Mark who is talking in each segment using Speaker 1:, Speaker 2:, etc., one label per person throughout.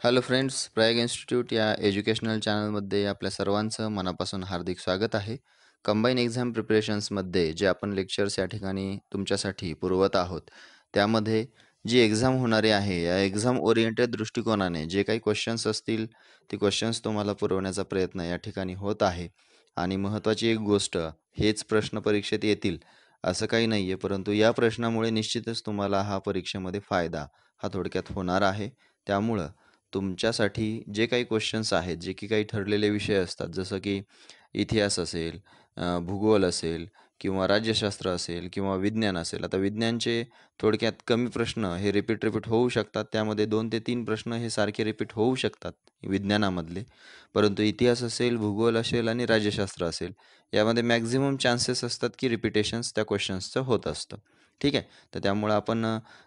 Speaker 1: Hello friends Prayag institute या educational चॅनलमध्ये आपल्या सर्वांचं मनापासून हार्दिक स्वागत आहे. कंबाईन एक्झाम प्रिपरेशन्समध्ये जे आपण लेक्चर्स या ठिकाणी तुमच्यासाठी पुरवत आहोत त्यामध्ये जी एक्झाम होणारी आहे या एक्झाम ओरिएंटेड दृष्टिकोनाने जे काही क्वेश्चन्स असतील ते क्वेश्चन्स तुम्हाला पुरवण्याचा प्रयत्न या ठिकाणी होत आहे. आणि महत्त्वाची एक गोष्ट हेच प्रश्न परीक्षेत येतील असं काही नाही आहे परंतु या प्रश्नामुळे निश्चितच तुम्हाला हा परीक्षेमध्ये फायदा हा थोडक्यात होणार आहे. त्यामुळं तुमच्यासाठी जे काही क्वेश्चन्स आहेत जे की काही ठरलेले विषय असतात जसं की इतिहास असेल भूगोल असेल किंवा राज्यशास्त्र असेल किंवा विज्ञान असेल आता विज्ञानचे थोडक्यात कमी प्रश्न हे रिपीट रिपीट होऊ शकतात. त्यामध्ये दोन ते तीन प्रश्न हे सारखे रिपीट होऊ शकतात विज्ञानामधले. परंतु इतिहास असेल भूगोल असेल आणि राज्यशास्त्र असेल यामध्ये मॅक्झिमम चान्सेस असतात की रिपिटेशन्स त्या क्वेश्चन्सचं होत असतं. ठीक आहे? तर त्यामुळं आपण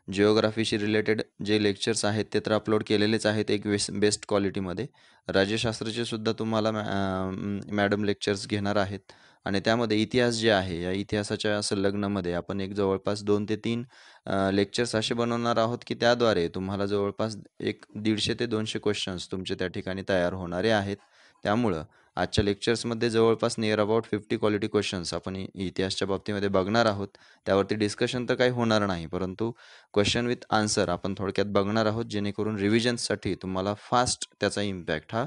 Speaker 1: जिओग्राफीशी रिलेटेड जे लेक्चर्स आहेत ते तर अपलोड केलेलेच आहेत एक वेस बेस्ट क्वालिटीमध्ये राज्यशास्त्राचे सुद्धा तुम्हाला मॅ मॅडम लेक्चर्स घेणार आहेत. आणि त्यामध्ये इतिहास जे आहे या इतिहासाच्या संलग्नमध्ये आपण एक जवळपास दोन ते तीन लेक्चर्स असे बनवणार आहोत की त्याद्वारे तुम्हाला जवळपास एक दीडशे ते दोनशे क्वेश्चन्स तुमचे त्या ठिकाणी तयार होणारे आहेत. त्यामुळं आजच्या लेक्चर्समध्ये जवळपास near about fifty quality questions आपण इतिहासच्या बाबतीमध्ये बघणार आहोत. त्यावरती डिस्कशन तर काही होणार नाही परंतु क्वेश्चन विथ आन्सर आपण थोडक्यात बघणार आहोत जेणेकरून रिव्हिजन्ससाठी तुम्हाला फास्ट त्याचा इम्पॅक्ट हा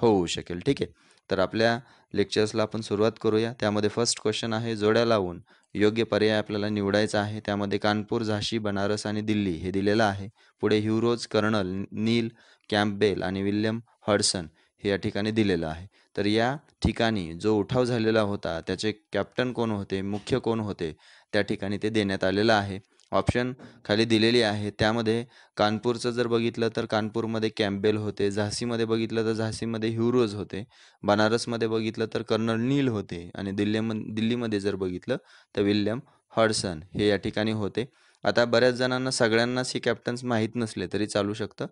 Speaker 1: होऊ शकेल. ठीक आहे? तर आपल्या लेक्चर्सला आपण सुरुवात करूया. त्यामध्ये फर्स्ट क्वेश्चन आहे जोड्या लावून. योग्य पर्याय आपल्याला निवडायचा आहे. त्यामध्ये कानपूर झाशी बनारस आणि दिल्ली हे दिलेलं आहे. पुढे Hugh Rose colonel Neil Campbell आणि विल्यम हडसन हे या ठिकाणी दिलेलं आहे. तर या ठिकाणी जो उठाव झालेला होता त्याचे कॅप्टन कोण होते मुख्य कोण होते त्या ठिकाणी ते देण्यात आलेलं आहे. ऑप्शन खाली दिलेली आहे. त्यामध्ये कानपूरचं जर बघितलं तर कानपूरमध्ये कॅम्बेल होते झाशीमध्ये बघितलं तर झाशीमध्ये ह्युरोज होते बनारसमध्ये बघितलं तर कर्नल नील होते आणि दिल्लीम दिल्लीमध्ये जर बघितलं तर विल्यम हडसन हे या ठिकाणी होते. आता बऱ्याच जणांना सगळ्यांनाच हे कॅप्टन्स माहीत नसले तरी चालू शकतं.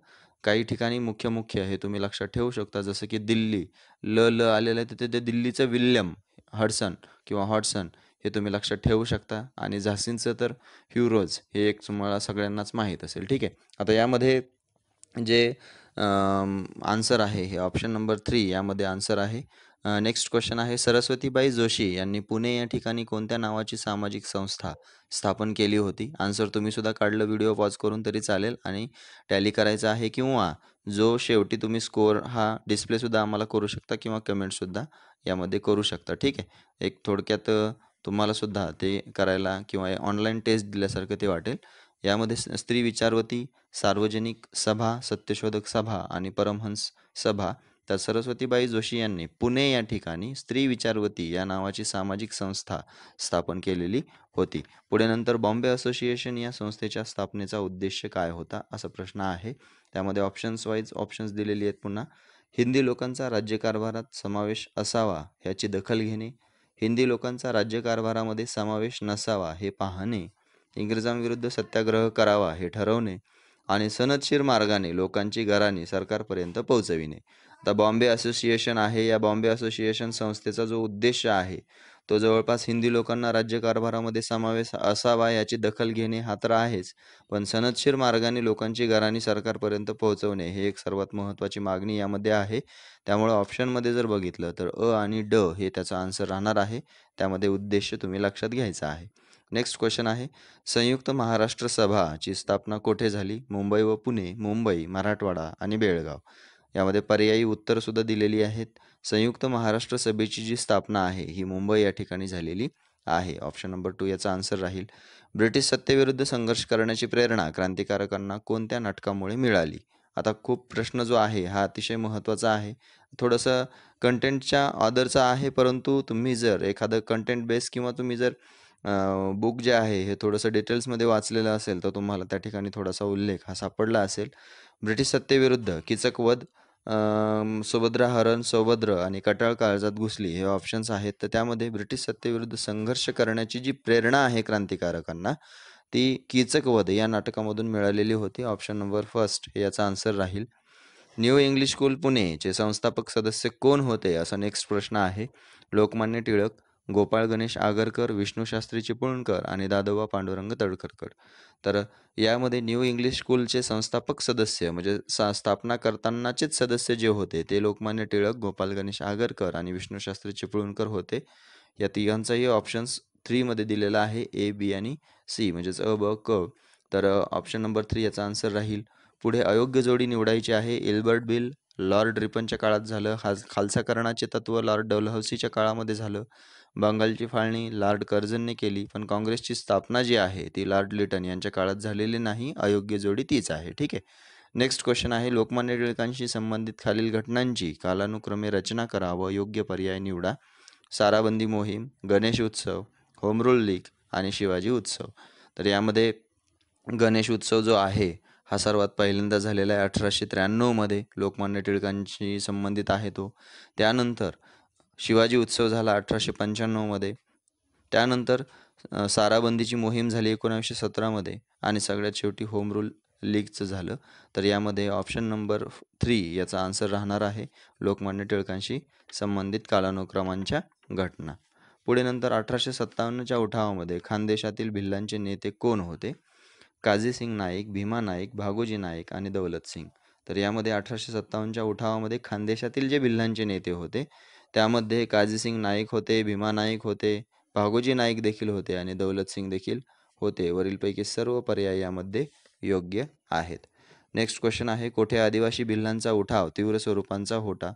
Speaker 1: काही ठिकाणी मुख्य मुख्य हे तुम्ही लक्षात ठेवू शकता जसं की दिल्ली. ल ल आलेलं आहे तिथे ते दिल्लीचं विल्यम हडसन किंवा हॉडसन हे तुम्ही लक्षात ठेवू शकता. आणि झाशींचं तर ह्युरोज हे एक तुम्हाला सगळ्यांनाच माहीत असेल. ठीक आहे. आता यामध्ये जे आन्सर आहे हे ऑप्शन नंबर थ्री यामध्ये आन्सर आहे. नेक्स्ट क्वेश्चन आहे सरस्वतीबाई जोशी यांनी पुणे या ठिकाणी कोणत्या नावाची सामाजिक संस्था स्थापन केली होती? आन्सर तुम्ही सुद्धा काढलं व्हिडिओ पॉज करून तरी चालेल आणि टॅली करायचा आहे किंवा जो शेवटी तुम्ही स्कोअर हा डिस्प्लेसुद्धा आम्हाला करू शकता किंवा कमेंटसुद्धा यामध्ये करू शकता. ठीक आहे? एक थोडक्यात तुम्हालासुद्धा तुम्हाला सुद्धा ते करायला किंवा ऑनलाईन टेस्ट दिल्यासारखं ते वाटेल. यामध्ये स्त्री विचारवती सार्वजनिक सभा सत्यशोधक सभा आणि परमहंस सभा तर सरस्वतीबाई जोशी यांनी पुणे या ठिकाणी स्त्री विचारवती या नावाची सामाजिक संस्था स्थापन केलेली होती. पुढे नंतर बॉम्बे असोसिएशन या संस्थेच्या स्थापनेचा उद्देश काय होता असा प्रश्न आहे. त्यामध्ये ऑप्शन्स वाईज ऑप्शन्स दिलेली आहेत पुन्हा. हिंदी लोकांचा राज्यकारभारात समावेश असावा ह्याची दखल घेणे. हिंदी लोकांचा राज्यकारभारामध्ये समावेश नसावा हे पाहणे. इंग्रजांविरुद्ध सत्याग्रह करावा हे ठरवणे. आणि सनदशीर मार्गाने लोकांची घराणी सरकारपर्यंत पोहोचविणे. आता बॉम्बे असोसिएशन आहे. या बॉम्बे असोसिएशन संस्थेचा जो उद्देश आहे तो जवळपास हिंदी लोकांना राज्यकारभारामध्ये समावेश असावा याची दखल घेणे हा तर आहेच. पण सनदशीर मार्गाने लोकांची घराणी सरकारपर्यंत पोहोचवणे हे एक सर्वात महत्त्वाची मागणी यामध्ये आहे. त्यामुळे ऑप्शनमध्ये जर बघितलं तर अ आणि ड हे त्याचा आन्सर राहणार आहे. त्यामध्ये उद्देश तुम्ही लक्षात घ्यायचा आहे. नेक्स्ट क्वेश्चन आहे. संयुक्त महाराष्ट्र सभाची स्थापना कोठे झाली? मुंबई व पुणे मुंबई मराठवाडा आणि बेळगाव. यामध्ये पर्यायी उत्तरसुद्धा दिलेली आहेत. संयुक्त महाराष्ट्र सभेची जी स्थापना आहे ही मुंबई या ठिकाणी झालेली आहे. ऑप्शन नंबर टू याचा आन्सर राहील. ब्रिटिश सत्तेविरुद्ध संघर्ष करण्याची प्रेरणा क्रांतिकारकांना कोणत्या नाटकामुळे मिळाली? आता खूप प्रश्न जो आहे हा अतिशय महत्त्वाचा आहे. थोडंसं कंटेंटच्या ऑदरचा आहे परंतु तुम्ही जर एखादं कंटेंट बेस किंवा तुम्ही जर बुक जे आहे हे थोडंसं डिटेल्समध्ये वाचलेलं असेल तर तुम्हाला त्या ठिकाणी थोडासा उल्लेख हा सापडला असेल. ब्रिटिश सत्तेविरुद्ध किचकवध सुभद्रा हरण सौभद्र आणि कटाळ काळजात घुसली हे ऑप्शन्स आहेत. तर त्यामध्ये ब्रिटिश सत्तेविरुद्ध संघर्ष करण्याची जी प्रेरणा आहे क्रांतिकारकांना ती कीचक वध या नाटकामधून मिळालेली होती. ऑप्शन नंबर फर्स्ट याचा आन्सर राहील. न्यू इंग्लिश स्कूल पुणेचे संस्थापक सदस्य कोण होते? असा नेक्स्ट प्रश्न आहे. लोकमान्य टिळक गोपाळ गणेश आगरकर विष्णूशास्त्री चिपळूणकर आणि दादोबा पांडुरंग तळकरकर तर यामध्ये न्यू इंग्लिश स्कूलचे संस्थापक सदस्य म्हणजे सा स्थापना करतानाचेच सदस्य जे होते ते लोकमान्य टिळक गोपाल गणेश आगरकर आणि विष्णूशास्त्री चिपळूणकर होते. या तिघांचाही ऑप्शन्स थ्रीमध्ये दिलेला आहे ए बी आणि सी म्हणजेच अ ब क. तर ऑप्शन नंबर थ्री याचा आन्सर राहील. पुढे अयोग्य जोडी निवडायची आहे एल्बर्ट बिल लॉर्ड रिपनच्या काळात झालं. खास खालसाकरणाचे तत्व लॉर्ड डलहौसीच्या काळामध्ये झालं. बंगालची फाळणी लॉर्ड कर्झनने केली. पण काँग्रेसची स्थापना जी आहे ती लॉर्ड लिटन यांच्या काळात झालेली नाही. अयोग्य जोडी तीच आहे. ठीक आहे. नेक्स्ट क्वेश्चन आहे. लोकमान्य टिळकांशी संबंधित खालील घटनांची कालानुक्रमे रचना करा व योग्य पर्याय निवडा. साराबंदी मोहीम गणेश उत्सव होमरूल लीग आणि शिवाजी उत्सव. तर यामध्ये गणेश उत्सव जो आहे हा सर्वात पहिल्यांदा झालेला आहे अठराशे त्र्याण्णवमध्ये लोकमान्य टिळकांशी संबंधित आहे तो. त्यानंतर शिवाजी उत्सव झाला अठराशे पंच्याण्णवमध्ये त्यानंतर साराबंदीची मोहीम झाली एकोणावीसशे सतरामध्ये आणि सगळ्यात शेवटी होम रूल लीगचं झालं. तर यामध्ये ऑप्शन नंबर थ्री याचा आन्सर राहणार आहे लोकमान्य टिळकांशी संबंधित कालानुक्रमांच्या घटना. पुढे नंतर अठराशे सत्तावन्नच्या उठावामध्ये खानदेशातील भिल्लांचे नेते कोण होते? काझीसिंग नाईक भीमा नाईक भागोजी नाईक आणि दौलत सिंग. तर यामध्ये अठराशे सत्तावन्नच्या उठावामध्ये खानदेशातील जे भिल्लांचे नेते होते त्यामध्ये काझीसिंग नाईक होते भीमा नाईक होते भागोजी नाईक देखील होते आणि दौलत सिंग देखील होते. वरीलपैकी सर्व पर्याय यामध्ये योग्य आहेत. नेक्स्ट क्वेश्चन आहे कोठे आदिवासी भिल्लांचा उठाव तीव्र स्वरूपांचा होता?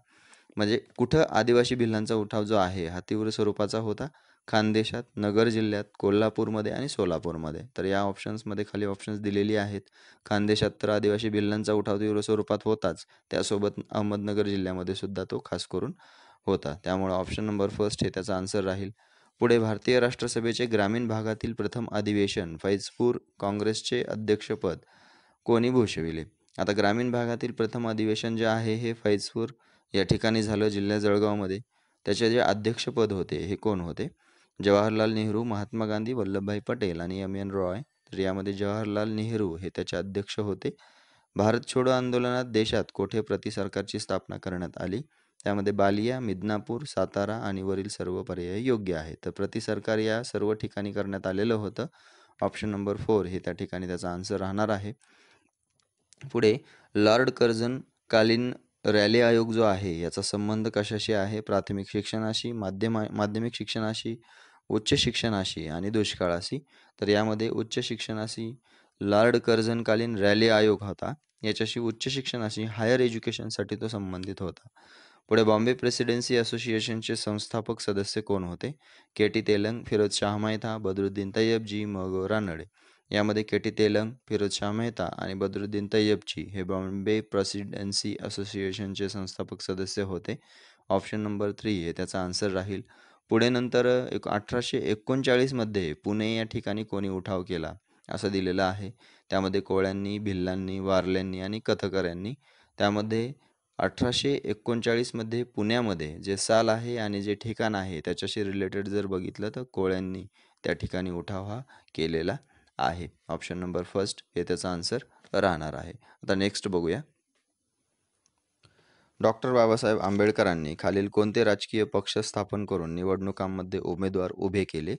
Speaker 1: म्हणजे कुठं आदिवासी भिल्लांचा उठाव जो आहे हा तीव्र स्वरूपाचा होता? खानदेशात नगर जिल्ह्यात कोल्हापूरमध्ये आणि सोलापूरमध्ये. तर या ऑप्शन्समध्ये खाली ऑप्शन्स दिलेली आहेत. खानदेशात तर आदिवासी भिल्लांचा उठाव तीव्र स्वरूपात होताच. त्यासोबत अहमदनगर जिल्ह्यामध्ये सुद्धा तो खास करून होता. त्यामुळे ऑप्शन नंबर फर्स्ट हे त्याचा आन्सर राहील. पुढे भारतीय राष्ट्रसभेचे ग्रामीण भागातील प्रथम अधिवेशन फैजपूर काँग्रेसचे अध्यक्षपद कोणी भूषविले? आता ग्रामीण भागातील प्रथम अधिवेशन जे आहे हे फैजपूर या ठिकाणी झालं जिल्ह्या जळगावमध्ये त्याचे जे अध्यक्षपद होते हे कोण होते? जवाहरलाल नेहरू महात्मा गांधी वल्लभभाई पटेल आणि एम एन रॉय. तर यामध्ये जवाहरलाल नेहरू हे त्याचे अध्यक्ष होते. भारत छोडो आंदोलनात देशात कोठे प्रति सरकारची स्थापना करण्यात आली? त्यामध्ये बालिया मिदनापूर सातारा आणि वरील सर्व पर्याय योग्य आहेत. तर प्रति सरकार या सर्व ठिकाणी करण्यात आलेलं होतं. ऑप्शन नंबर फोर हे त्या ठिकाणी त्याचा आन्सर राहणार आहे. पुढे लॉर्ड कर्झन कालीन रॅली आयोग जो आहे याचा संबंध कशाशी आहे? प्राथमिक शिक्षणाशी माध्यमा माध्यमिक शिक्षणाशी उच्च शिक्षणाशी आणि दुष्काळाशी? तर यामध्ये उच्च शिक्षणाशी लार्ड कर्झनकालीन रॅली आयोग होता. याच्याशी उच्च शिक्षणाशी हायर एज्युकेशनसाठी तो संबंधित होता. पुढे बॉम्बे प्रेसिडेन्सी असोसिएशनचे संस्थापक सदस्य कोण होते? के टी तेलंग फिरोज शाह मेहता बदरुद्दीन तय्यबजी मग रानडे. यामध्ये के टी तेलंग फिरोज शाह मेहता आणि बदरुद्दीन तय्यबची हे बॉम्बे प्रेसिडेन्सी असोसिएशनचे संस्थापक सदस्य होते. ऑप्शन नंबर थ्री हे त्याचा आन्सर राहील. पुढे नंतर एक अठराशे एकोणचाळीसमध्ये पुणे या ठिकाणी कोणी उठाव केला असं दिलेलं आहे. त्यामध्ये कोळ्यांनी भिल्लांनी वारल्यांनी आणि कथकऱ्यांनी. त्यामध्ये अठराशे एकोणचाळीसमध्ये पुण्यामध्ये जे साल आहे आणि जे ठिकाण आहे त्याच्याशी रिलेटेड जर बघितलं तर कोळ्यांनी त्या ठिकाणी उठाव हा केलेला आहे. ऑप्शन नंबर फर्स्ट हे त्याचा आन्सर राहणार आहे. आता नेक्स्ट बघूया. डॉक्टर बाबासाहेब आंबेडकरांनी खालील कोणते राजकीय पक्ष स्थापन करून निवडणुकांमध्ये उमेदवार उभे केले?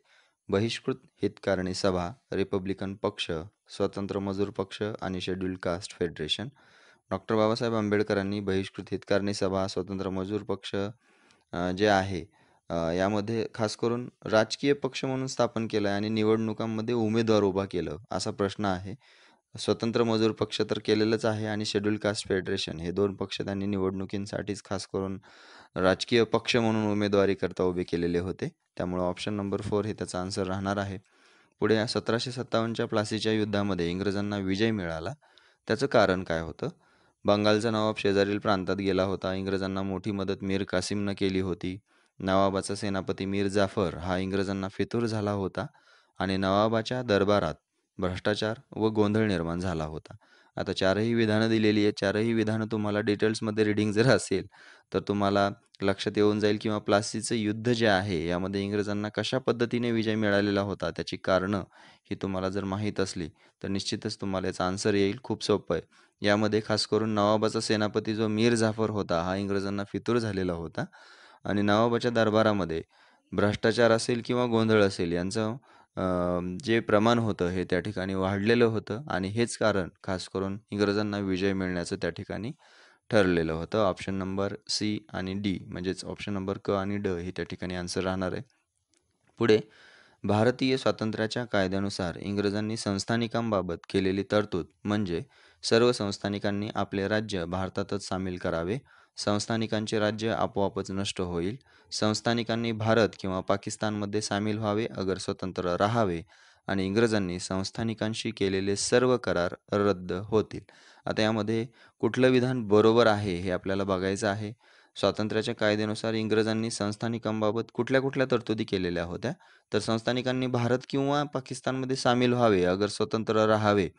Speaker 1: बहिष्कृत हितकारणी सभा रिपब्लिकन पक्ष स्वतंत्र मजूर पक्ष आणि scheduled caste federation doctor Babasaheb आंबेडकरांनी बहिष्कृत हितकारणी सभा स्वतंत्र मजूर पक्ष जे आहे यामध्ये खास करून राजकीय पक्ष म्हणून स्थापन केलं आहे आणि निवडणुकांमध्ये उमेदवार उभा केलं असा प्रश्न आहे. स्वतंत्र मजूर पक्ष तर केलेलंच आहे आणि शेड्यूल कास्ट फेडरेशन हे दोन पक्ष त्यांनी निवडणुकींसाठीच खास करून राजकीय पक्ष म्हणून उमेदवारी करता उभे केलेले होते. त्यामुळे ऑप्शन नंबर फोर हे त्याचा आन्सर राहणार आहे. पुढे सतराशे सत्तावन्नच्या प्लासीच्या युद्धामध्ये इंग्रजांना विजय मिळाला. त्याचं कारण काय होतं? बंगालचा नवाब शेजारील प्रांतात गेला होता. इंग्रजांना मोठी मदत मीर कासिमनं केली होती. नवाबाचा सेनापती मीर जाफर हा इंग्रजांना फितूर झाला होता आणि नवाबाच्या दरबारात भ्रष्टाचार व गोंधळ निर्माण झाला होता. आता चारही विधानं दिलेली आहेत. चारही विधानं तुम्हाला डिटेल्समध्ये रिडिंग जर असेल तर तुम्हाला लक्षात येऊन जाईल किंवा प्लासीचं युद्ध जे आहे यामध्ये इंग्रजांना कशा पद्धतीने विजय मिळालेला होता त्याची कारणं ही तुम्हाला जर माहीत असली तर निश्चितच तुम्हाला याचा आन्सर येईल. खूप सोपं आहे. यामध्ये खास करून नवाबाचा सेनापती जो मीर जाफर होता हा इंग्रजांना फितूर झालेला होता. आणि नवाबाच्या दरबारामध्ये भ्रष्टाचार असेल किंवा गोंधळ असेल यांचं जे प्रमाण होतं हे त्या ठिकाणी वाढलेलं होतं आणि हेच कारण खास करून इंग्रजांना विजय मिळण्याचं त्या ठिकाणी ठरलेलं होतं. ऑप्शन नंबर सी आणि डी म्हणजेच ऑप्शन नंबर क आणि ड हे त्या ठिकाणी आन्सर राहणार आहे. पुढे भारतीय स्वातंत्र्याच्या कायद्यानुसार इंग्रजांनी संस्थानिकांबाबत केलेली तरतूद म्हणजे सर्व संस्थानिकांनी आपले राज्य भारतातच सामील करावे संस्थानिकांचे राज्य आपोआपच नष्ट होईल. संस्थानिकांनी भारत किंवा पाकिस्तानमध्ये सामील व्हावे अगर स्वतंत्र राहावे आणि इंग्रजांनी संस्थानिकांशी केलेले सर्व करार रद्द होतील. आता यामध्ये कुठलं विधान बरोबर आहे हे आपल्याला बघायचं आहे. स्वातंत्र्याच्या कायद्यानुसार इंग्रजांनी संस्थानिकांबाबत कुठल्या कुठल्या तरतुदी केलेल्या होत्या? तर संस्थानिकांनी भारत किंवा पाकिस्तानमध्ये सामील व्हावे अगर स्वतंत्र राहावे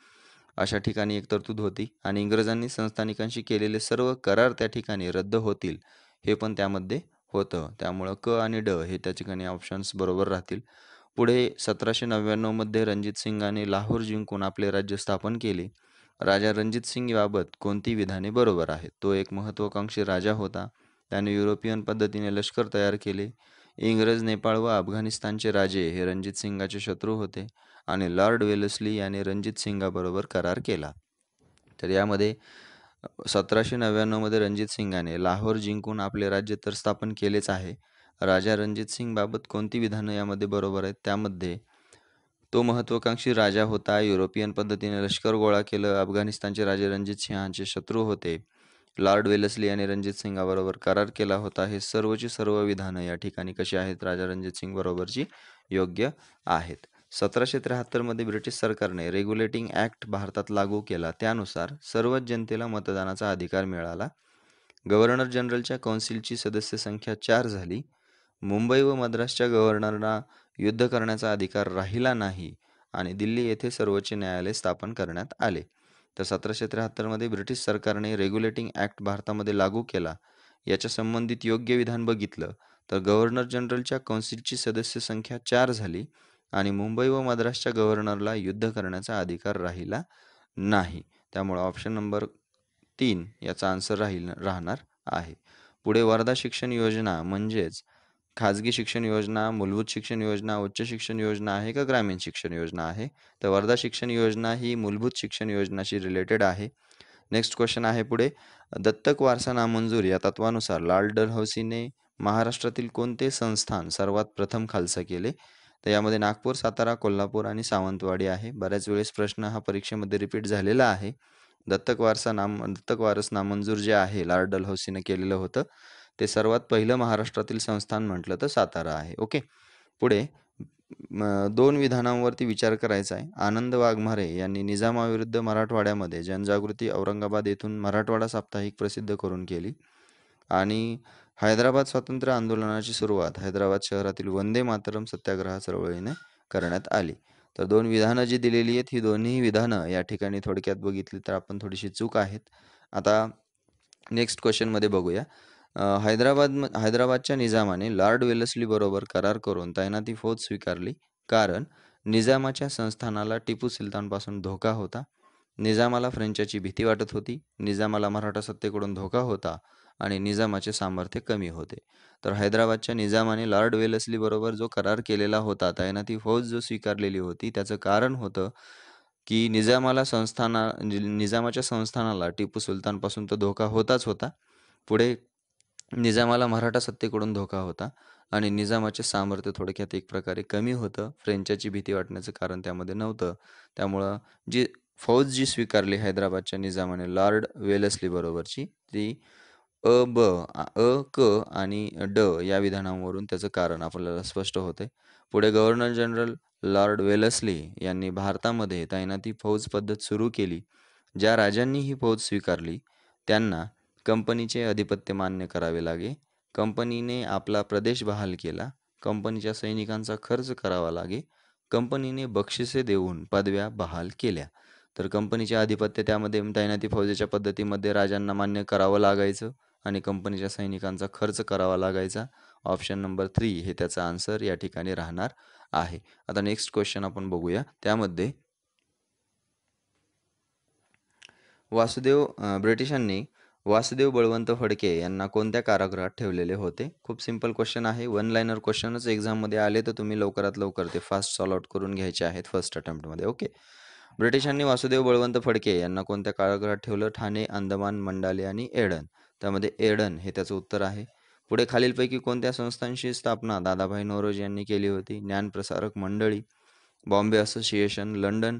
Speaker 1: अशा ठिकाणी एक तरतूद होती आणि इंग्रजांनी संस्थानिकांशी केलेले सर्व करार त्या ठिकाणी रद्द होतील हे पण त्यामध्ये होतं. त्यामुळं क आणि ड हे त्या ठिकाणी ऑप्शन्स बरोबर राहतील. पुढे सतराशे नव्याण्णवमध्ये रणजित सिंगाने लाहोर जिंकून आपले राज्य स्थापन केले. राजा रणजित सिंग याबाबत कोणती विधाने बरोबर आहेत? तो एक महत्त्वाकांक्षी राजा होता. त्याने युरोपियन पद्धतीने लष्कर तयार केले. इंग्रज नेपाळ व अफगाणिस्तानचे राजे हे रणजित सिंगाचे शत्रू होते. आणि लॉर्ड वेलस्ली याने रणजित सिंगाबरोबर करार केला. तर यामध्ये सतराशे नव्याण्णवमध्ये रणजित सिंगाने लाहोर जिंकून आपले राज्य तर स्थापन केलेच आहे. राजा रणजित सिंगबाबत कोणती विधानं यामध्ये बरोबर आहेत? त्यामध्ये तो महत्त्वाकांक्षी राजा होता. युरोपियन पद्धतीने लष्कर गोळा केलं. अफगाणिस्तानचे राजे रणजित सिंहांचे शत्रू होते. लॉर्ड वेलस्ली यांनी रणजित सिंगाबरोबर करार केला होता. हे सर्वची सर्व विधानं या ठिकाणी कशी आहेत? राजा रणजित सिंग बरोबरची योग्य आहेत. सतराशे त्र्याहत्तरमध्ये ब्रिटिश सरकारने रेग्युलेटिंग ॲक्ट भारतात लागू केला. त्यानुसार सर्वच जनतेला मतदानाचा अधिकार मिळाला. गव्हर्नर जनरलच्या कौन्सिलची सदस्य संख्या चार झाली. मुंबई व मद्रासच्या गव्हर्नरना युद्ध करण्याचा अधिकार राहिला नाही आणि दिल्ली येथे सर्वोच्च न्यायालय स्थापन करण्यात आले. तर सतराशे त्र्याहत्तरमध्ये ब्रिटिश सरकारने रेग्युलेटिंग ॲक्ट भारतामध्ये लागू केला. याच्या संबंधित योग्य विधान बघितलं तर गव्हर्नर जनरलच्या कौन्सिलची सदस्य संख्या चार झाली. आणि मुंबई व मद्रासच्या गव्हर्नरला युद्ध करण्याचा अधिकार राहिला नाही. त्यामुळे ऑप्शन नंबर तीन याचा आन्सर राहील राहणार आहे. पुढे वर्धा शिक्षण योजना म्हणजेच खाजगी शिक्षण योजना मूलभूत शिक्षण योजना उच्च शिक्षण योजना आहे का ग्रामीण शिक्षण योजना आहे? तर वर्धा शिक्षण योजना ही मूलभूत शिक्षण योजनाशी रिलेटेड आहे. नेक्स्ट क्वेश्चन आहे पुढे. दत्तक वारसा नामंजूर या तत्वानुसार लाल डलहौसीने महाराष्ट्रातील कोणते संस्थान सर्वात प्रथम खालसा केले? तर यामध्ये नागपूर सातारा कोल्हापूर आणि सावंतवाडी आहे. बऱ्याच वेळेस प्रश्न हा परीक्षेमध्ये रिपीट झालेला आहे. दत्तक वारसा नाम दत्तक वारस नामंजूर जे आहे लॉर्ड डलहौसीने केलेलं होतं. ते सर्वात पहिलं महाराष्ट्रातील संस्थान म्हटलं तर सातारा आहे. ओके? पुढे दोन विधानांवरती विचार करायचा आहे. आनंद वाघमारे यांनी निजामाविरुद्ध मराठवाड्यामध्ये जनजागृती औरंगाबाद येथून मराठवाडा साप्ताहिक प्रसिद्ध करून केली. आणि हैदराबाद स्वातंत्र्य आंदोलनाची सुरुवात हैदराबाद शहरातील वंदे मातरम सत्याग्रह चळवळीने करण्यात आली. तर दोन विधानं जी दिलेली आहेत ही दोन्ही विधानं या ठिकाणी थोडक्यात बघितली तर आपण थोडीशी चूक आहेत. आता नेक्स्ट क्वेश्चनमध्ये बघूया. हैदराबाद हैदराबादच्या निजामाने लॉर्ड वेलस्ली बरोबर करार करून तैनाती फौज स्वीकारली. कारण निजामाच्या संस्थानाला टिपू सुलतानपासून धोका होता. निजामाला फ्रेंचाची भीती वाटत होती. निजामाला मराठा सत्तेकडून धोका होता. आणि निजामाचे सामर्थ्य कमी होते. तर हैदराबादच्या निजामाने लॉर्ड वेलसलीबरोबर जो करार केलेला होता तैनाती फौज जो स्वीकारलेली होती त्याचं कारण होतं की निजामाला संस्थाना निजामाच्या संस्थानाला टिपू सुलतानपासून तो धोका होताच होता. पुढे निजामाला मराठा सत्तेकडून धोका होता आणि निजामाचे सामर्थ्य थोडक्यात एक प्रकारे कमी होतं. फ्रेंचाची भीती वाटण्याचं कारण त्यामध्ये नव्हतं. त्यामुळं जी फौज जी स्वीकारली हैदराबादच्या निजामाने लॉर्ड वेलसली बरोबरची ती अ ब अ क आणि ड या विधानांवरून त्याचं कारण आपल्याला स्पष्ट होते पुढे गव्हर्नर जनरल लॉर्ड वेलस्ली यांनी भारतामध्ये तैनाती फौज पद्धत सुरू केली ज्या राजांनी ही फौज स्वीकारली. त्यांना कंपनीचे अधिपत्य मान्य करावे लागे. कंपनीने आपला प्रदेश बहाल केला. कंपनीच्या सैनिकांचा खर्च करावा लागे. कंपनीने बक्षिसे देऊन पदव्या बहाल केल्या. तर कंपनीचे अधिपत्य त्यामध्ये तैनाती फौजेच्या पद्धतीमध्ये राजांना मान्य करावं लागायचं. आणि कंपनीच्या सैनिकांचा खर्च करावा लागायचा. ऑप्शन नंबर थ्री हे त्याचा आन्सर या ठिकाणी राहणार आहे. आता नेक्स्ट क्वेश्चन आपण बघूया. त्यामध्ये वासुदेव ब्रिटिशांनी वासुदेव बळवंत फडके यांना कोणत्या कारागृहात ठेवलेले होते? खूप सिंपल क्वेश्चन आहे. वन लाईनर क्वेश्चनच एक्झाममध्ये आले तर तुम्ही लवकरात लवकर ते फास्ट सॉल्व आउट करून घ्यायचे आहेत फर्स्ट अटेम्प्टमध्ये ओके ब्रिटिशांनी वासुदेव बळवंत फडके यांना कोणत्या कारागृहात ठेवलं? ठाणे अंदमान मंडाले आणि एडन. त्यामध्ये एडन हे त्याचं उत्तर आहे. पुढे खालीलपैकी कोणत्या संस्थांची स्थापना दादाभाई नौरोजी यांनी केली होती? Dnyanprasarak Mandali Bombay Association London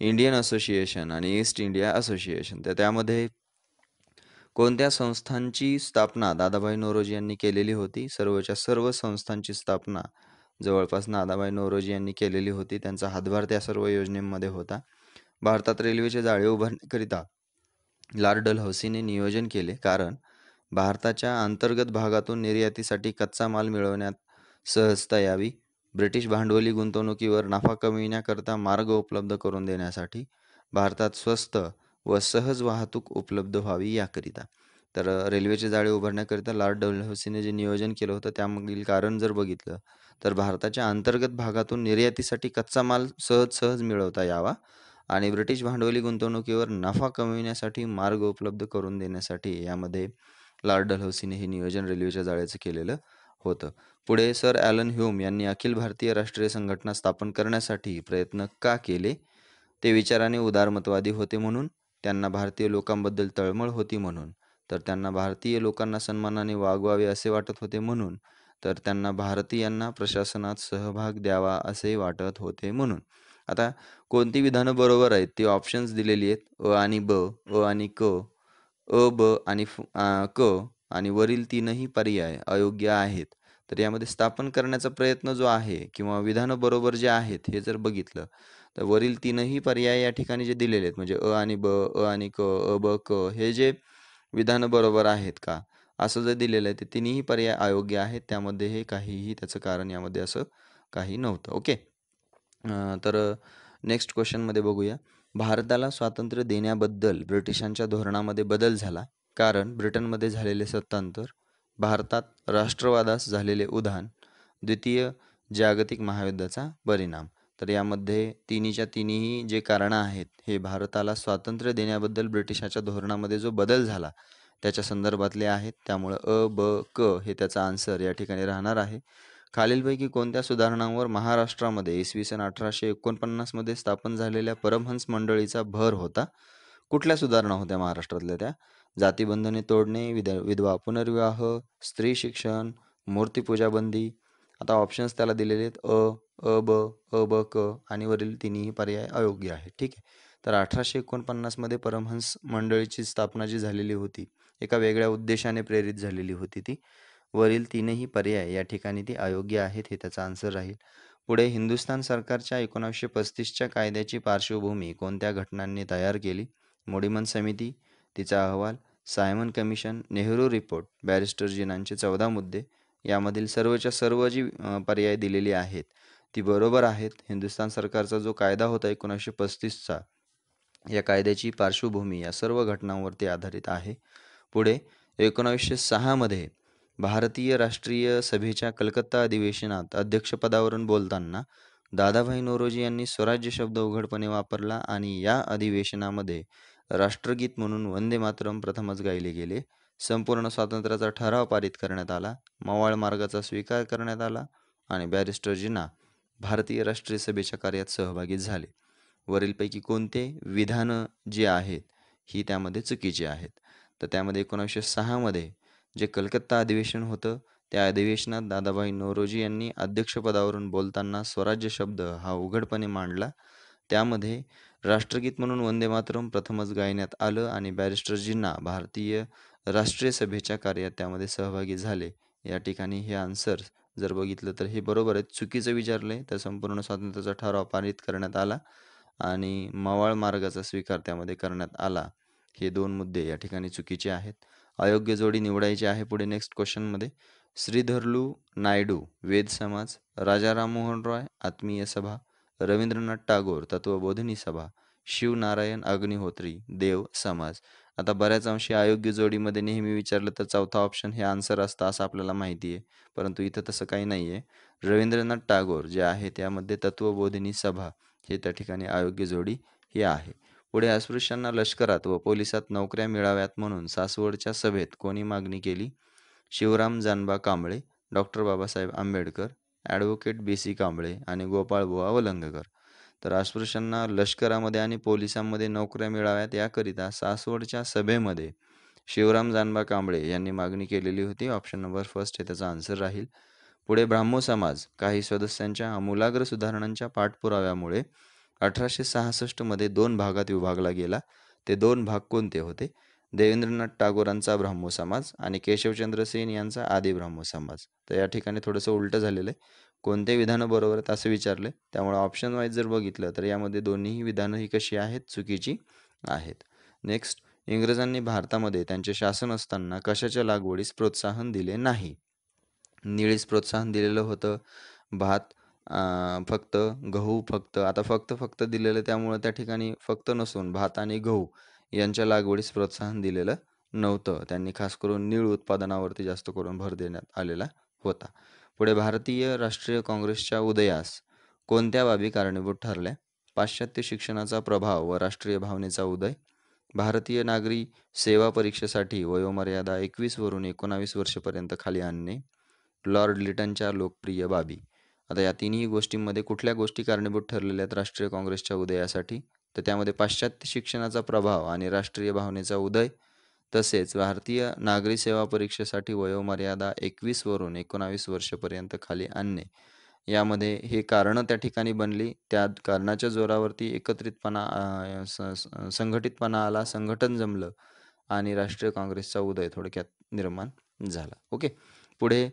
Speaker 1: Indian Association आणि ईस्ट इंडिया असोसिएशन. तर त्यामध्ये कोणत्या संस्थांची स्थापना दादाभाई नौरोजी यांनी केलेली होती? सर्वच्या सर्व संस्थांची स्थापना जवळपास दादाभाई नौरोजी यांनी केलेली होती. त्यांचा हातभार त्या सर्व योजनेमध्ये होता. भारतात रेल्वेचे जाळे उभारण्याकरिता लॉर्ड डलहौसीने नियोजन केले कारण भारताच्या अंतर्गत भागातून निर्यातीसाठी कच्चा माल मिळवण्यात सहजता यावी. ब्रिटिश भांडवली गुंतवणुकीवर नफा कमविण्याकरता मार्ग उपलब्ध करून देण्यासाठी भारतात स्वस्त व सहज वाहतूक उपलब्ध व्हावी याकरिता. तर रेल्वेचे जाळे उभारण्याकरिता लॉर्ड डलहौसीने जे नियोजन केलं होतं त्यामागील कारण जर बघितलं तर भारताच्या अंतर्गत भागातून निर्यातीसाठी कच्चा माल सहज सहज मिळवता यावा. आणि ब्रिटिश भांडवली गुंतवणुकीवर नफा कमविण्यासाठी मार्ग उपलब्ध करून देण्यासाठी यामध्ये लॉर्ड डलहौसीने हे नियोजन रेल्वेच्या जाळ्याचं केलेलं होतं. पुढे सर ॲलन ह्यूम यांनी अखिल भारतीय राष्ट्रीय संघटना स्थापन करण्यासाठी प्रयत्न का केले? ते विचाराने उदारमतवादी होते म्हणून त्यांना भारतीय लोकांबद्दल तळमळ होती म्हणून तर त्यांना भारतीय लोकांना सन्मानाने वागवावे असे वाटत होते म्हणून तर त्यांना भारतीयांना प्रशासनात सहभाग द्यावा असे वाटत होते म्हणून. आता कोणती विधानं बरोबर आहेत? ती ऑप्शन्स दिलेली आहेत. अ आणि ब अ आणि क अ ब आणि क आणि वरील तीनही पर्याय अयोग्य आहेत. तर यामध्ये स्थापन करण्याचा प्रयत्न जो आहे किंवा विधानं बरोबर जे आहेत हे जर बघितलं तर वरील तीनही पर्याय या ठिकाणी जे दिलेले आहेत म्हणजे अ आणि ब अ आणि क अ ब क हे जे विधानं बरोबर आहेत का? असं जर दिलेलं आहे ते तिन्ही पर्याय अयोग्य आहेत. त्यामध्ये हे काहीही त्याचं कारण यामध्ये असं काही नव्हतं. ओके? तर नेक्स्ट क्वेश्चनमध्ये बघूया. भारताला स्वातंत्र्य देण्याबद्दल ब्रिटिशांच्या धोरणामध्ये बदल झाला. कारण ब्रिटनमध्ये झालेले सत्तांतर भारतात राष्ट्रवादास झालेले उधाण द्वितीय जागतिक महायुद्धाचा परिणाम. तर यामध्ये तिन्हीच्या तिन्ही जे कारणं आहेत हे भारताला स्वातंत्र्य देण्याबद्दल ब्रिटिशाच्या धोरणामध्ये जो बदल झाला त्याच्या संदर्भातले आहेत. त्यामुळं अ ब क हे त्याचा आन्सर या ठिकाणी राहणार आहे. खालीलपैकी कोणत्या सुधारणांवर महाराष्ट्रामध्ये इसवी सन अठराशे एकोणपन्नासमध्ये स्थापन झालेल्या परमहंस मंडळीचा भर होता? कुठल्या सुधारणा होत्या महाराष्ट्रातल्या त्या? जातीबंधने तोडणे विध विधवा पुनर्विवाह स्त्री शिक्षण मूर्तीपूजाबंदी आता ऑप्शन्स त्याला दिलेले आहेत. अ अ ब अ ब क आणि वरील तिन्ही पर्याय अयोग्य आहे ठीक आहे. तर अठराशे एकोणपन्नासमध्ये परमहंस मंडळीची स्थापना जी झालेली होती एका वेगळ्या उद्देशाने प्रेरित झालेली होती ती. वरील तीनही पर्याय या ठिकाणी ती अयोग्य आहेत हे त्याचा आन्सर राहील. पुढे हिंदुस्थान सरकारच्या एकोणावीसशे पस्तीसच्या कायद्याची पार्श्वभूमी कोणत्या घटनांनी तयार केली? मोडीमन समिती तिचा अहवाल Simon Commission Nehru report barrister जिनांचे चौदा मुद्दे यामधील सर्वच्या सर्व जी पर्याय दिलेली आहेत ती बरोबर आहेत. हिंदुस्थान सरकारचा जो कायदा होता एकोणीसशे पस्तीसचा या कायद्याची पार्श्वभूमी या सर्व घटनांवरती आधारित आहे. पुढे एकोणावीसशे सहामध्ये भारतीय राष्ट्रीय सभेच्या कलकत्ता अधिवेशनात अध्यक्षपदावरून बोलताना दादाभाई नोरोजी यांनी स्वराज्य शब्द उघडपणे वापरला आणि या अधिवेशनामध्ये राष्ट्रगीत म्हणून वंदे मातरम प्रथमच गायले गेले. संपूर्ण स्वातंत्र्याचा ठराव पारित करण्यात आला. मवाळ मार्गाचा स्वीकार करण्यात आला आणि बॅरिस्टरजींना भारतीय राष्ट्रीय सभेच्या कार्यात सहभागी झाले. वरीलपैकी कोणते विधानं जे आहेत ही त्यामध्ये चुकीची आहेत. तर त्यामध्ये एकोणीसशे सहामध्ये जे कलकत्ता अधिवेशन होतं त्या अधिवेशनात दादाभाई नौरोजी यांनी अध्यक्षपदावरून बोलताना स्वराज्य शब्द हा उघडपणे मांडला. त्यामध्ये राष्ट्रगीत म्हणून वंदे मातरम प्रथमच गायण्यात आलं आणि बॅरिस्टरजींना भारतीय राष्ट्रीय सभेच्या कार्यात त्यामध्ये सहभागी झाले. या ठिकाणी हे आन्सर जर बघितलं तर हे बरोबर आहे चुकीचं विचारले तर संपूर्ण स्वातंत्र्याचा ठराव पारित करण्यात आला आणि मवाळ मार्गाचा स्वीकार त्यामध्ये करण्यात आला. हे दोन मुद्दे या ठिकाणी चुकीचे आहेत. अयोग्य जोडी निवडायची आहे पुढे नेक्स्ट क्वेश्चनमध्ये श्रीधरलू नायडू वेद समाज राजा राममोहन रॉय आत्मीय सभा रवींद्रनाथ टागोर तत्वबोधनी सभा शिवनारायण अग्निहोत्री देव समाज. आता बऱ्याच अंशी अयोग्य जोडीमध्ये नेहमी विचारलं तर चौथा ऑप्शन हे आन्सर असतं असं आपल्याला माहिती आहे. परंतु इथं तसं काही नाही आहे रवींद्रनाथ टागोर जे आहे त्यामध्ये तत्वबोधिनी सभा हे त्या ठिकाणी अयोग्य जोडी ही आहे. पुढे अस्पृश्यांना लष्करात व पोलिसात नोकऱ्या मिळाव्यात म्हणून सासवडच्या सभेत कोणी मागणी केली? Shivram Janba Kamble doctor Babasaheb Ambedkar advocate B C Kamble आणि गोपाळबुवा वलंगकर. तर अस्पृश्यांना लष्करामध्ये आणि पोलिसांमध्ये नोकऱ्या मिळाव्यात याकरिता सासवडच्या सभेमध्ये शिवराम जानबा कांबळे यांनी मागणी केलेली होती. ऑप्शन नंबर फर्स्ट हे त्याचा आन्सर राहील. पुढे ब्राह्मो समाज काही सदस्यांच्या आमूलाग्र सुधारणांच्या पाठपुराव्यामुळे अठराशे सहासष्टमध्ये दोन भागात विभागला गेला. ते दोन भाग कोणते होते? देवेंद्रनाथ टागोरांचा ब्राह्मो समाज आणि केशवचंद्र सेन यांचा आदी ब्राह्मो समाज. तर या ठिकाणी थोडंसं उलटं झालेलं आहे. कोणते विधानं बरोबर आहेत असं विचारले त्यामुळे ऑप्शन वाईज जर बघितलं तर यामध्ये दोन्हीही विधानं ही कशी आहेत? चुकीची आहेत. नेक्स्ट इंग्रजांनी भारतामध्ये त्यांचे शासन असताना कशाच्या लागवडीस प्रोत्साहन दिले नाही? निळीस प्रोत्साहन दिलेलं होतं. भात फक्त गहू फक्त आता फक्त फक्त दिलेलं त्यामुळं त्या ठिकाणी फक्त नसून भात आणि गहू यांच्या लागवडीस प्रोत्साहन दिलेलं नव्हतं. त्यांनी खास करून नीळ उत्पादनावरती जास्त करून भर देण्यात आलेला होता. पुढे भारतीय राष्ट्रीय काँग्रेसच्या उदयास कोणत्या बाबी कारणीभूत ठरल्या? पाश्चात्य शिक्षणाचा प्रभाव व राष्ट्रीय भावनेचा उदय? भारतीय नागरी सेवा परीक्षेसाठी वयोमर्यादा एकवीसवरून एकोणावीस वर्षपर्यंत खाली आणणे? लॉर्ड लिटनच्या लोकप्रिय बाबी? आता या तिन्ही गोष्टींमध्ये कुठल्या गोष्टी कारणीभूत ठरलेल्या आहेत राष्ट्रीय काँग्रेसच्या उदयासाठी? तर त्यामध्ये पाश्चात्य शिक्षणाचा प्रभाव आणि राष्ट्रीय भावनेचा उदय तसेच भारतीय नागरी सेवा परीक्षेसाठी वयोमर्यादा एकवीसवरून एकोणावीस वर्षपर्यंत खाली आणणे. यामध्ये हे कारणं त्या ठिकाणी बनली. त्या कारणाच्या जोरावरती एकत्रितपणा संघटितपणा आला संघटन जमलं आणि राष्ट्रीय काँग्रेसचा उदय थोडक्यात निर्माण झाला. ओके. पुढे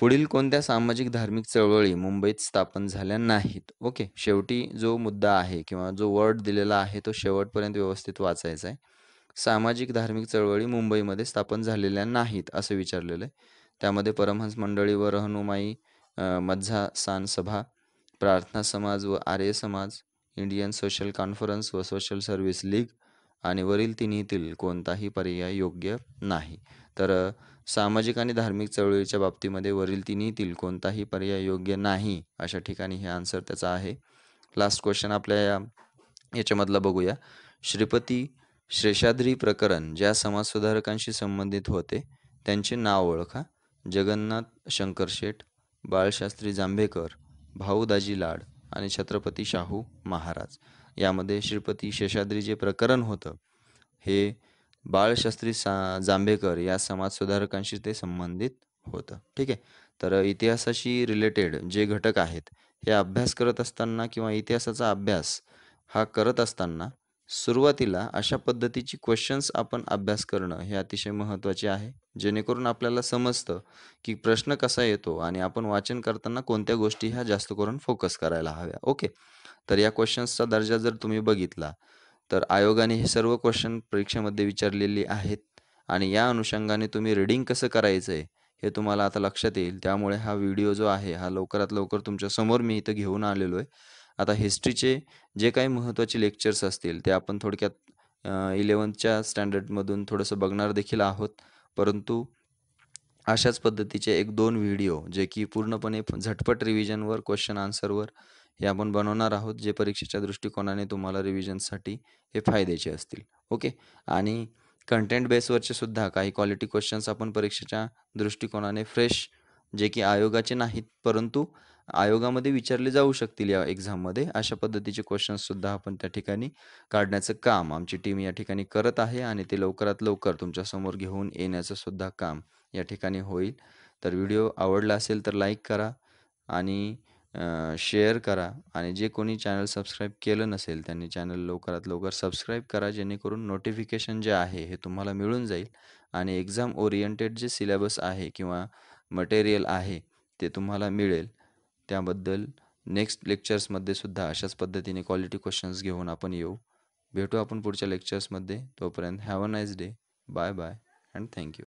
Speaker 1: पुढील कोणत्या सामाजिक धार्मिक चळवळी मुंबईत स्थापन झाल्या नाहीत? ओके शेवटी जो मुद्दा आहे किंवा जो वर्ड दिलेला आहे तो शेवटपर्यंत व्यवस्थित वाचायचा आहे. सामाजिक धार्मिक चळवळी मुंबईमध्ये स्थापन झालेल्या नाहीत असं विचारलेलं आहे. त्यामध्ये परमहंस मंडळी व रहनुमाई मध्झा सान सभा प्रार्थना समाज व Arya Samaj Indian Social Conference व सोशल सर्व्हिस लीग आणि वरील तिन्हीतील कोणताही पर्याय योग्य नाही. तर सामाजिक आणि धार्मिक चळवळीच्या बाबतीमध्ये वरील तिन्हीतील कोणताही पर्याय योग्य नाही अशा ठिकाणी हे आन्सर त्याचा आहे. लास्ट क्वेश्चन आपल्या या याच्यामधला बघूया. श्रीपती शेषाद्री प्रकरण ज्या समाजसुधारकांशी संबंधित होते त्यांचे नाव ओळखा. जगन्नाथ शंकर शेठ बाळशास्त्री जांभेकर भाऊ दाजी लाड आणि छत्रपती शाहू महाराज. यामध्ये श्रीपती शेषाद्री जे प्रकरण होतं. हे बाळशास्त्री सा जांभेकर या समाजसुधारकांशी ते संबंधित होतं. ठीक आहे? तर इतिहासाशी रिलेटेड जे घटक आहेत हे अभ्यास करत असताना किंवा इतिहासाचा अभ्यास हा करत असताना सुरुवातीला अशा पद्धतीची क्वेश्चन्स आपण अभ्यास करणं हे अतिशय महत्त्वाचे आहे. जेणेकरून आपल्याला समजतं की प्रश्न कसा येतो आणि आपण वाचन करताना कोणत्या गोष्टी ह्या जास्त करून फोकस करायला हव्या. ओके तर या क्वेश्चन्सचा दर्जा जर तुम्ही बघितला तर आयोगाने हे सर्व क्वेश्चन परीक्षेमध्ये विचारलेली आहेत आणि या अनुषंगाने तुम्ही रीडिंग कसं करायचं आहे हे तुम्हाला आता लक्षात येईल. त्यामुळे हा व्हिडिओ जो आहे हा लवकरात लवकर तुमच्यासमोर मी इथं घेऊन आलेलो आहे. आता हिस्ट्रीचे जे काही महत्त्वाचे लेक्चर्स असतील ते आपण थोडक्यात इलेवन्थच्या स्टँडर्डमधून थोडंसं बघणार देखील आहोत. परंतु अशाच पद्धतीचे एक दोन व्हिडिओ जे की पूर्णपणे झटपट रिव्हिजनवर क्वेश्चन आन्सरवर हे आपण बनवणार आहोत जे परीक्षेच्या दृष्टिकोनाने तुम्हाला रिव्हिजनसाठी हे फायद्याचे असतील. ओके? आणि कंटेंट बेसवरचे सुद्धा काही क्वालिटी क्वेश्चन्स आपण परीक्षेच्या दृष्टिकोनाने फ्रेश जे की आयोगाचे नाहीत परंतु आयोगामध्ये विचारले जाऊ शकतील या एक्झाममध्ये अशा पद्धतीचे क्वेश्चन्ससुद्धा आपण त्या ठिकाणी काढण्याचं काम आमची टीम या ठिकाणी करत आहे आणि ते लवकरात लवकर तुमच्यासमोर घेऊन येण्याचं सुद्धा काम या ठिकाणी होईल. तर व्हिडिओ आवडला असेल तर लाईक करा आणि शेअर करा आणि जे कोणी चॅनल सबस्क्राईब केलं नसेल त्यांनी चॅनल लवकरात लवकर सबस्क्राईब करा जेणेकरून नोटिफिकेशन जे आहे हे तुम्हाला मिळून जाईल आणि एक्झाम ओरिएंटेड जे सिलेबस आहे किंवा मटेरियल आहे ते तुम्हाला मिळेल. त्याबद्दल नेक्स्ट लेक्चर्समध्ये सुद्धा अशाच पद्धतीने क्वालिटी क्वेश्चन्स घेऊन आपण येऊ. भेटू आपण पुढच्या लेक्चर्समध्ये तोपर्यंत have a nice day bye bye and thank you